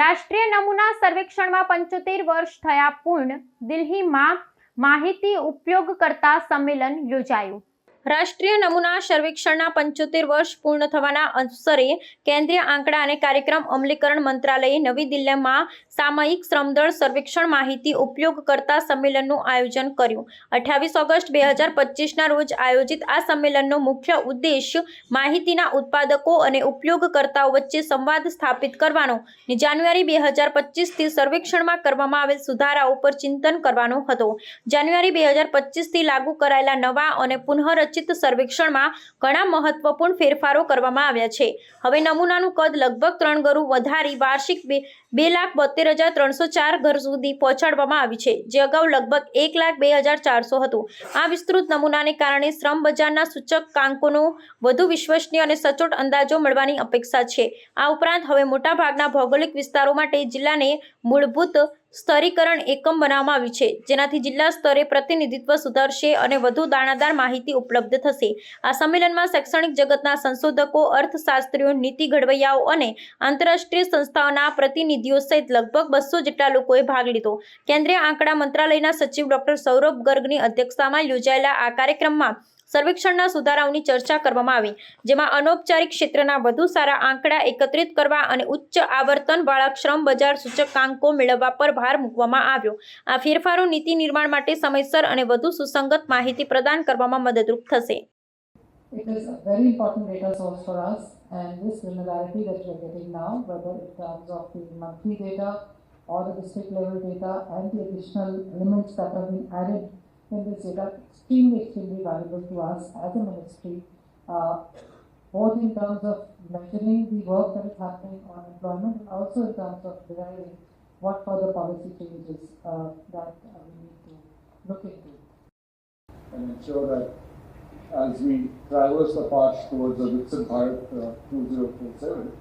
રાષ્ટ્રીય નમૂના સર્વેક્ષણમાં પંચોતેર વર્ષ થયા પૂર્ણ દિલ્હીમાં માહિતી ઉપયોગકર્તા સંમેલન યોજાયું. રાષ્ટ્રીય નમૂના સર્વેક્ષણના પંચોતેર વર્ષ પૂર્ણ થવાના અવસરે કેન્દ્રીય આંકડા અને કાર્યક્રમ અમલીકરણ મંત્રાલયે નવી દિલ્હીમાં સામયિક શ્રમદળ સર્વેક્ષણ માહિતી ઉપયોગકર્તા સંમેલનનું આયોજન કર્યું. અઠ્યાવીસ ઓગસ્ટ બે હજાર પચીસના રોજ આયોજિત આ સંમેલનનો મુખ્ય ઉદ્દેશ માહિતીના ઉત્પાદકો અને ઉપયોગકર્તાઓ વચ્ચે સંવાદ સ્થાપિત કરવાનો. ને જાન્યુઆરી બે હજાર પચીસથી સર્વેક્ષણમાં કરવામાં આવેલ સુધારાઓ પર ચિંતન કરવાનો હતો. જાન્યુઆરી બે હજાર પચીસથી લાગુ કરાયેલા નવા અને પુનઃરચિત સર્વેક્ષણમાં ઘણા મહત્વપૂર્ણ ફેરફારો કરવામાં આવ્યા છે. હવે નમૂનાનું કદ લગભગ ત્રણ ગણું વધારી વાર્ષિક બે લાખ બોતેર હજાર ત્રણસો ચાર ઘર સુધી પહોંચાડવામાં આવી છે, જે અગાઉ લગભગ એક લાખ બે હજાર ચારસો હતું. આ વિસ્તૃત નમૂનાને કારણે શ્રમ બજારના સૂચકાંકોનો વધુ વિશ્વસનીય અને સચોટ અંદાજો મળવાની અપેક્ષા છે. આ ઉપરાંત હવે મોટાભાગના ભૌગોલિક વિસ્તારો માટે જિલ્લાને મૂળભૂત સ્તરીકરણ એકમ બનાવવામાં આવ્યું છે. જેનાથી જિલ્લા સ્તરે પ્રતિનિધિત્વ સુધરશે અને વધુ દાણાદાર માહિતી ઉપલબ્ધ થશે. આ સંમેલનમાં શૈક્ષણિક જગતના સંશોધકો, અર્થશાસ્ત્રીઓ, નીતિ ઘડવૈયાઓ અને આંતરરાષ્ટ્રીય સંસ્થાઓના પ્રતિનિધિઓ સહિત લગભગ બસો જેટલા લોકોએ ભાગ લીધો. કેન્દ્રીય આંકડા મંત્રાલયના સચિવ ડોક્ટર સૌરભ ગર્ગની અધ્યક્ષતામાં યોજાયેલા આ કાર્યક્રમમાં સર્વેક્ષણના સુધારાઓની ચર્ચા કરવામાં આવી જેમાં અનૌપચારિક ક્ષેત્રના વધુ સારા આંકડા એકત્રિત કરવા અને ઉચ્ચ આવર્તનવાળા શ્રમ બજાર સૂચકાંકો મેળવવા પર ભાર મૂકવામાં આવ્યો આ ફેરફારો નીતિ નિર્માણ માટે સમયસર અને વધુ સુસંગત માહિતી પ્રદાન કરવામાં મદદરૂપ થશે It is a very important data source for us and this granularity that we are getting now, whether in terms of the monthly data or the district level data and the additional elements that have been added this data, extremely, extremely valuable to us as a ministry, uh, both in terms of measuring the work that is happening on employment and also in terms of deriving what further policy changes uh, that uh, we need to look into. and ensure that as we traverse the path towards the Viksit Bharat uh, 2047,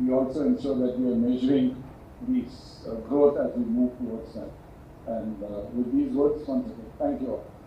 we also ensure that we are measuring these uh, growth as we move towards that. And uh, with these words, once again, thank you all.